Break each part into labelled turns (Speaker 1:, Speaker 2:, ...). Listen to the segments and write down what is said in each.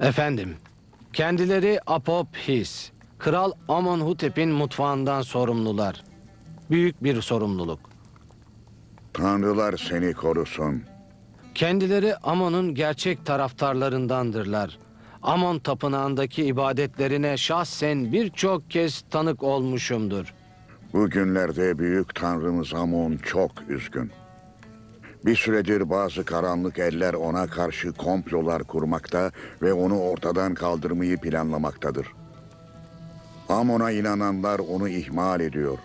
Speaker 1: Efendim, kendileri Apophis, Kral Amonhotep'in mutfağından sorumlular. Büyük bir sorumluluk.
Speaker 2: Tanrılar seni korusun.
Speaker 1: Kendileri Amon'un gerçek taraftarlarındandırlar. Amon tapınağındaki ibadetlerine şahsen birçok kez tanık olmuşumdur.
Speaker 2: Bugünlerde büyük tanrımız Amon çok üzgün. Bir süredir bazı karanlık eller ona karşı komplolar kurmakta ve onu ortadan kaldırmayı planlamaktadır. Amon'a inananlar onu ihmal ediyor.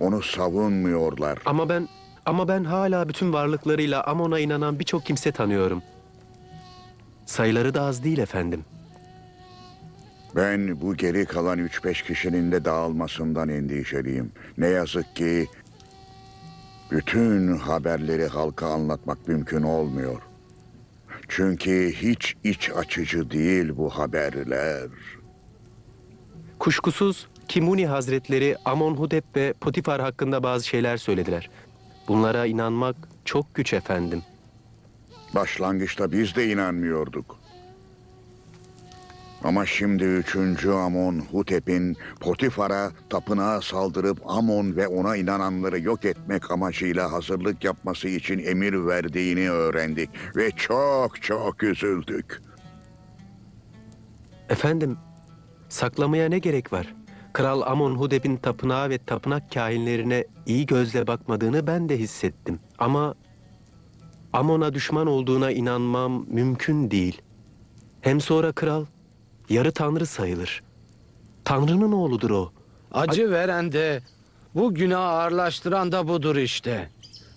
Speaker 2: Onu savunmuyorlar.
Speaker 3: Ama ben ama ben hala bütün varlıklarıyla Amon'a inanan birçok kimse tanıyorum. Sayıları da az değil efendim.
Speaker 2: Ben bu geri kalan 3-5 kişinin de dağılmasından endişeliyim. Ne yazık ki bütün haberleri halka anlatmak mümkün olmuyor. Çünkü hiç iç açıcı değil bu haberler.
Speaker 3: Kuşkusuz Kimuni Hazretleri Amonhotep ve Potifar hakkında bazı şeyler söylediler. Bunlara inanmak çok güç efendim.
Speaker 2: Başlangıçta biz de inanmıyorduk. Ama şimdi 3. Amon Hutep'in Potifar'a tapınağa saldırıp Amon ve ona inananları yok etmek amacıyla hazırlık yapması için emir verdiğini öğrendik ve çok çok üzüldük.
Speaker 3: Efendim, saklamaya ne gerek var? Kral Amonhotep'in tapınağı ve tapınak kahinlerine iyi gözle bakmadığını ben de hissettim. Ama Amon'a düşman olduğuna inanmam mümkün değil. Hem sonra kral yarı tanrı sayılır. Tanrı'nın oğludur o.
Speaker 1: Acı veren de, bu günahı ağırlaştıran da budur işte.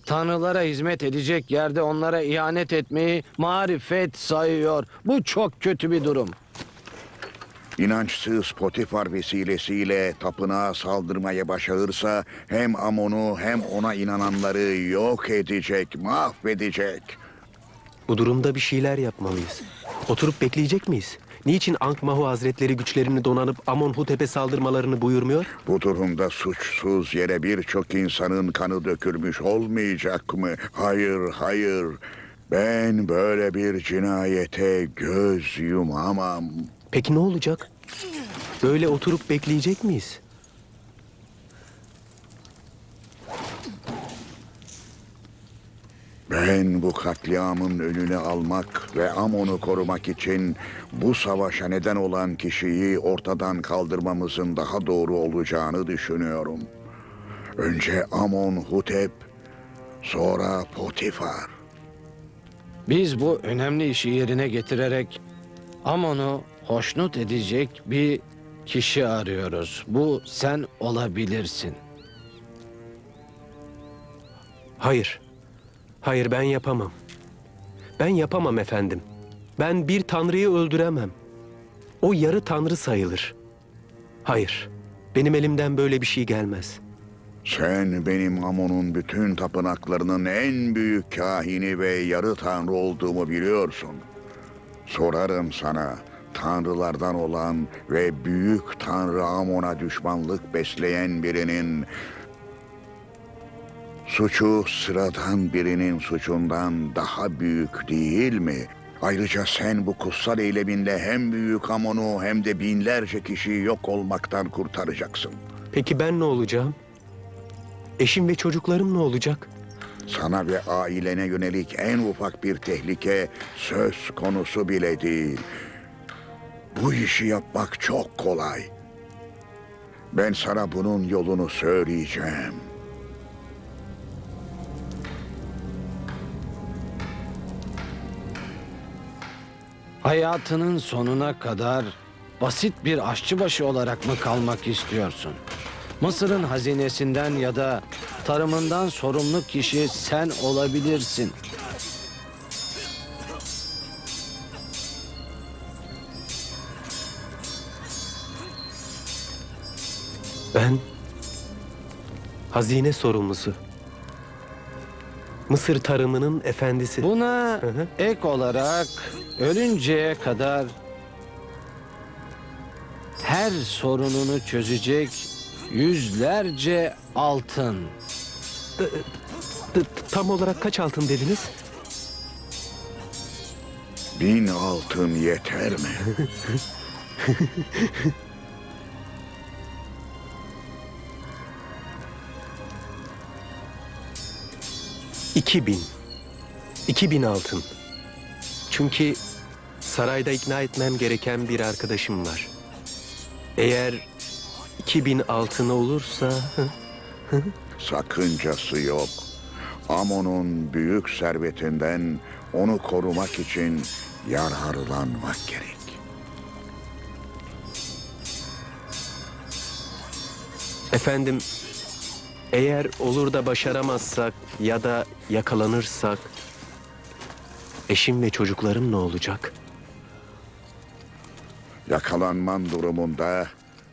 Speaker 1: Tanrılara hizmet edecek yerde onlara ihanet etmeyi marifet sayıyor. Bu çok kötü bir durum.
Speaker 2: İnançsız Potifar vesilesiyle tapınağa saldırmaya başarırsa hem Amon'u hem ona inananları yok edecek, mahvedecek.
Speaker 3: Bu durumda bir şeyler yapmalıyız. Oturup bekleyecek miyiz? Niçin Ankh-Mahu Hazretleri güçlerini donanıp Amonhotep'e saldırmalarını buyurmuyor?
Speaker 2: Bu durumda suçsuz yere birçok insanın kanı dökülmüş olmayacak mı? Hayır, hayır. Ben böyle bir cinayete göz yumamam.
Speaker 3: Peki ne olacak? Böyle oturup bekleyecek miyiz?
Speaker 2: Ben bu katliamın önünü almak ve Amon'u korumak için bu savaşa neden olan kişiyi ortadan kaldırmamızın daha doğru olacağını düşünüyorum. Önce Amon Hutep, sonra Potifar.
Speaker 1: Biz bu önemli işi yerine getirerek Amon'u hoşnut edecek bir kişi arıyoruz. Bu sen olabilirsin.
Speaker 3: Hayır. Hayır ben yapamam. Ben yapamam efendim. Ben bir tanrıyı öldüremem. O yarı tanrı sayılır. Hayır. Benim elimden böyle bir şey gelmez.
Speaker 2: Sen benim Amon'un bütün tapınaklarının en büyük kahini ve yarı tanrı olduğumu biliyorsun. Sorarım sana, tanrılardan olan ve büyük tanrı Amon'a düşmanlık besleyen birinin suçu sıradan birinin suçundan daha büyük değil mi? Ayrıca sen bu kutsal eyleminle hem büyük Amon'u hem de binlerce kişiyi yok olmaktan kurtaracaksın.
Speaker 3: Peki ben ne olacağım? Eşim ve çocuklarım ne olacak?
Speaker 2: Sana ve ailene yönelik en ufak bir tehlike söz konusu bile değil. Bu işi yapmak çok kolay. Ben sana bunun yolunu söyleyeceğim.
Speaker 1: Hayatının sonuna kadar basit bir aşçıbaşı olarak mı kalmak istiyorsun? Mısır'ın hazinesinden ya da tarımından sorumlu kişi sen olabilirsin.
Speaker 3: Ben hazine sorumlusu. Mısır tarımının efendisi.
Speaker 1: Buna
Speaker 3: Hı hı.
Speaker 1: ek olarak ölünceye kadar her sorununu çözecek yüzlerce altın.
Speaker 3: Tam olarak kaç altın dediniz?
Speaker 2: Bin altın yeter mi?
Speaker 3: İki bin. İki bin altın. Çünkü sarayda ikna etmem gereken bir arkadaşım var. Eğer iki bin altın olursa...
Speaker 2: Sakıncası yok. Amon'un büyük servetinden onu korumak için yararlanmak gerek.
Speaker 3: Efendim, eğer olur da başaramazsak ya da yakalanırsak... Eşim ve çocuklarım ne olacak?
Speaker 2: Yakalanman durumunda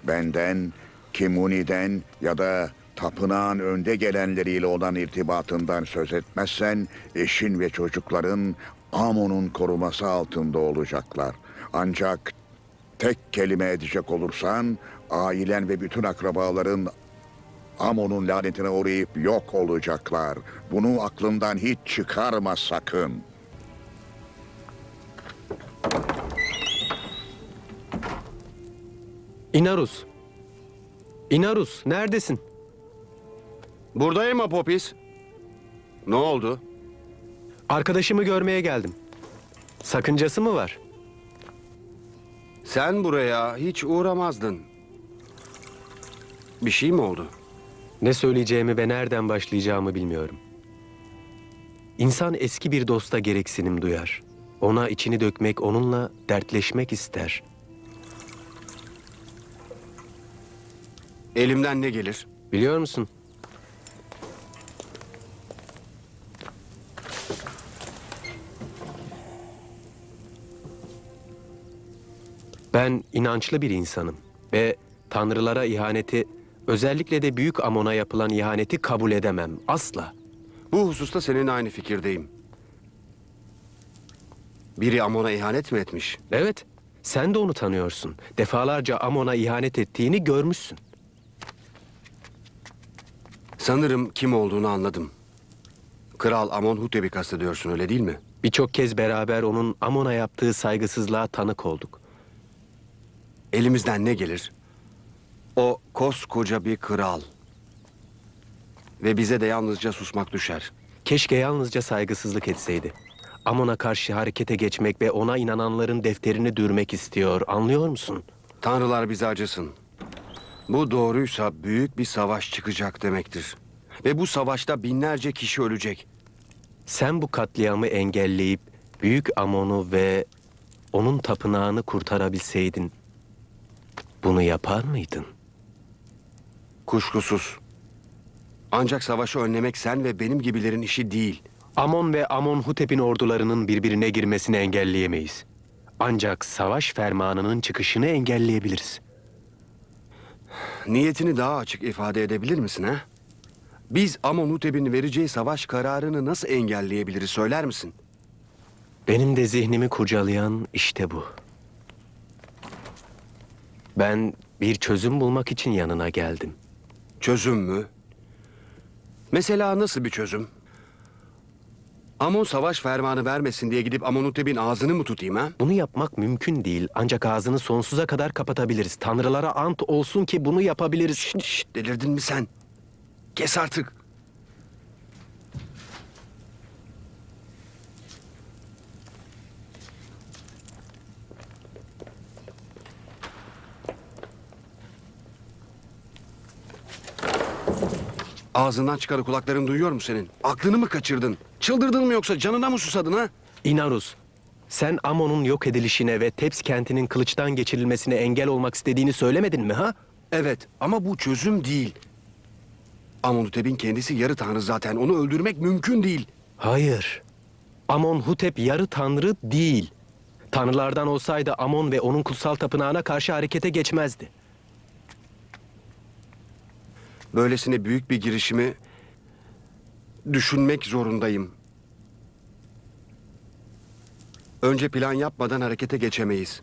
Speaker 2: benden, Kimuni'den ya da tapınağın önde gelenleriyle olan irtibatından söz etmezsen eşin ve çocukların Amon'un koruması altında olacaklar. Ancak tek kelime edecek olursan ailen ve bütün akrabaların Amon'un lanetine uğrayıp yok olacaklar. Bunu aklından hiç çıkarma sakın.
Speaker 3: İnarus. İnarus, neredesin?
Speaker 4: Buradayım Apopis. Ne oldu?
Speaker 3: Arkadaşımı görmeye geldim. Sakıncası mı var?
Speaker 4: Sen buraya hiç uğramazdın. Bir şey mi oldu?
Speaker 3: Ne söyleyeceğimi ve nereden başlayacağımı bilmiyorum. İnsan eski bir dosta gereksinim duyar. Ona içini dökmek, onunla dertleşmek ister.
Speaker 4: Elimden ne gelir?
Speaker 3: Biliyor musun? Ben inançlı bir insanım ve tanrılara ihaneti, özellikle de büyük Amon'a yapılan ihaneti kabul edemem asla.
Speaker 4: Bu hususta seninle aynı fikirdeyim. Biri Amon'a ihanet mi etmiş?
Speaker 3: Evet, sen de onu tanıyorsun. Defalarca Amon'a ihanet ettiğini görmüşsün.
Speaker 4: Sanırım kim olduğunu anladım. Kral Amonhotep'i kastediyorsun öyle değil mi?
Speaker 3: Birçok kez beraber onun Amon'a yaptığı saygısızlığa tanık olduk.
Speaker 4: Elimizden ne gelir? O koskoca bir kral. Ve bize de yalnızca susmak düşer.
Speaker 3: Keşke yalnızca saygısızlık etseydi. Amon'a karşı harekete geçmek ve ona inananların defterini dürmek istiyor. Anlıyor musun?
Speaker 4: Tanrılar bize acısın. Bu doğruysa büyük bir savaş çıkacak demektir. Ve bu savaşta binlerce kişi ölecek.
Speaker 3: Sen bu katliamı engelleyip büyük Amon'u ve onun tapınağını kurtarabilseydin bunu yapar mıydın?
Speaker 4: Kuşkusuz. Ancak savaşı önlemek sen ve benim gibilerin işi değil.
Speaker 3: Amon ve Amonhotep'in ordularının birbirine girmesini engelleyemeyiz. Ancak savaş fermanının çıkışını engelleyebiliriz.
Speaker 4: Niyetini daha açık ifade edebilir misin ha? Biz Amonhotep'in vereceği savaş kararını nasıl engelleyebiliriz söyler misin?
Speaker 3: Benim de zihnimi kurcalayan işte bu. Ben bir çözüm bulmak için yanına geldim.
Speaker 4: Çözüm mü? Mesela nasıl bir çözüm? Amon savaş fermanı vermesin diye gidip Amonhotep'in ağzını mı tutayım ha?
Speaker 3: Bunu yapmak mümkün değil ancak ağzını sonsuza kadar kapatabiliriz. Tanrılara ant olsun ki bunu yapabiliriz.
Speaker 4: Şşt, şşt, delirdin mi sen? Kes artık. Ağzından çıkanı kulakların duyuyor mu senin? Aklını mı kaçırdın? Çıldırdın mı yoksa canına mı susadın ha?
Speaker 3: İnarus, sen Amon'un yok edilişine ve Teps kentinin kılıçtan geçirilmesine engel olmak istediğini söylemedin mi ha?
Speaker 4: Evet ama bu çözüm değil. Amonhotep'in kendisi yarı tanrı zaten. Onu öldürmek mümkün değil.
Speaker 3: Hayır. Amonhotep yarı tanrı değil. Tanrılardan olsaydı Amon ve onun kutsal tapınağına karşı harekete geçmezdi.
Speaker 4: Böylesine büyük bir girişimi düşünmek zorundayım. Önce plan yapmadan harekete geçemeyiz.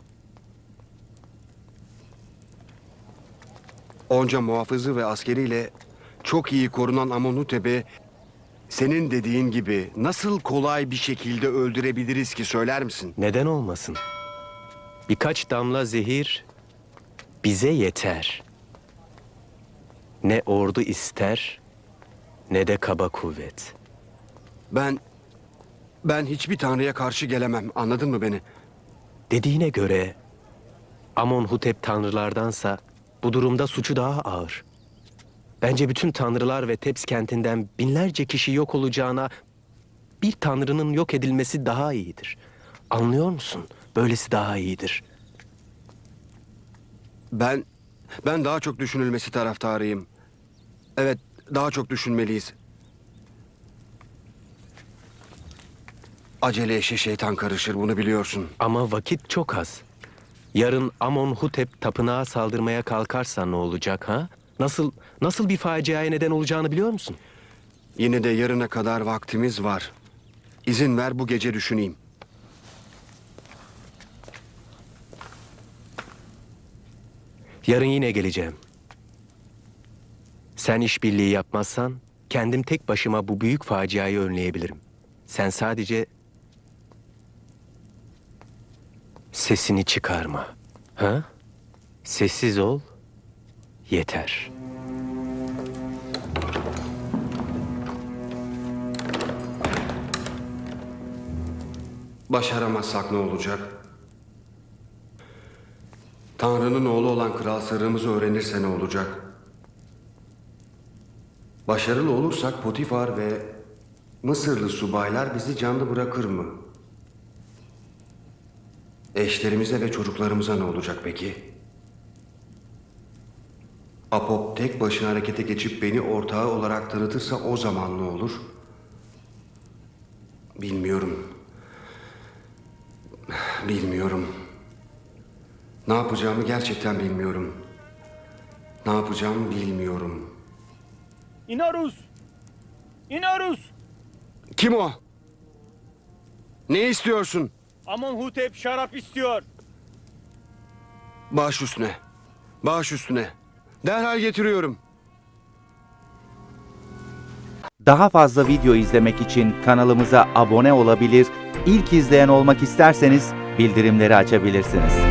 Speaker 4: Onca muhafızı ve askeriyle çok iyi korunan Amonhotep'e senin dediğin gibi nasıl kolay bir şekilde öldürebiliriz ki söyler misin?
Speaker 3: Neden olmasın? Birkaç damla zehir bize yeter. Ne ordu ister ne de kaba kuvvet.
Speaker 4: Ben ben hiçbir tanrıya karşı gelemem. Anladın mı beni?
Speaker 3: Dediğine göre Amonhotep tanrılardansa bu durumda suçu daha ağır. Bence bütün tanrılar ve Tebs kentinden binlerce kişi yok olacağına bir tanrının yok edilmesi daha iyidir. Anlıyor musun? Böylesi daha iyidir.
Speaker 4: Ben ben daha çok düşünülmesi taraftarıyım. Evet, daha çok düşünmeliyiz. Acele işe şeytan karışır bunu biliyorsun.
Speaker 3: Ama vakit çok az. Yarın Amonhotep tapınağa saldırmaya kalkarsa ne olacak ha? Nasıl nasıl bir faciaya neden olacağını biliyor musun?
Speaker 4: Yine de yarına kadar vaktimiz var. İzin ver bu gece düşüneyim.
Speaker 3: Yarın yine geleceğim. Sen işbirliği yapmazsan kendim tek başıma bu büyük faciayı önleyebilirim. Sen sadece sesini çıkarma. Ha? Sessiz ol. Yeter.
Speaker 4: Başaramazsak ne olacak? Tanrı'nın oğlu olan kral sırrımızı öğrenirse ne olacak? Başarılı olursak Potifar ve Mısırlı subaylar bizi canlı bırakır mı? Eşlerimize ve çocuklarımıza ne olacak peki? Apop tek başına harekete geçip beni ortağı olarak tanıtırsa o zaman ne olur? Bilmiyorum. Bilmiyorum. Ne yapacağımı gerçekten bilmiyorum. Ne yapacağımı bilmiyorum.
Speaker 5: İnarus! İnarus!
Speaker 4: Kim o? Ne istiyorsun?
Speaker 5: Amonhotep şarap istiyor.
Speaker 4: Baş üstüne. Baş üstüne. Derhal getiriyorum.
Speaker 6: Daha fazla video izlemek için kanalımıza abone olabilir, ilk izleyen olmak isterseniz bildirimleri açabilirsiniz.